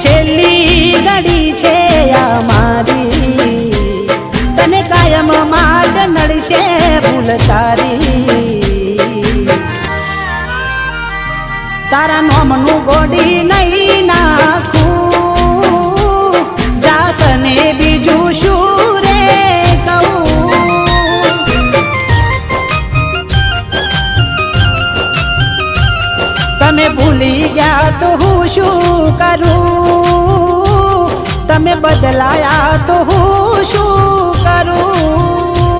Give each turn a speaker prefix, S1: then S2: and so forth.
S1: છેલ્લી ઘડી છે આ મારી. તને કાયમ માટ નડશે ભૂલ તારી. તારા નોમનું ગોડી ન તમે ભૂલી ગયા તો હું શું કરું? તમે બદલાયા તો હું શું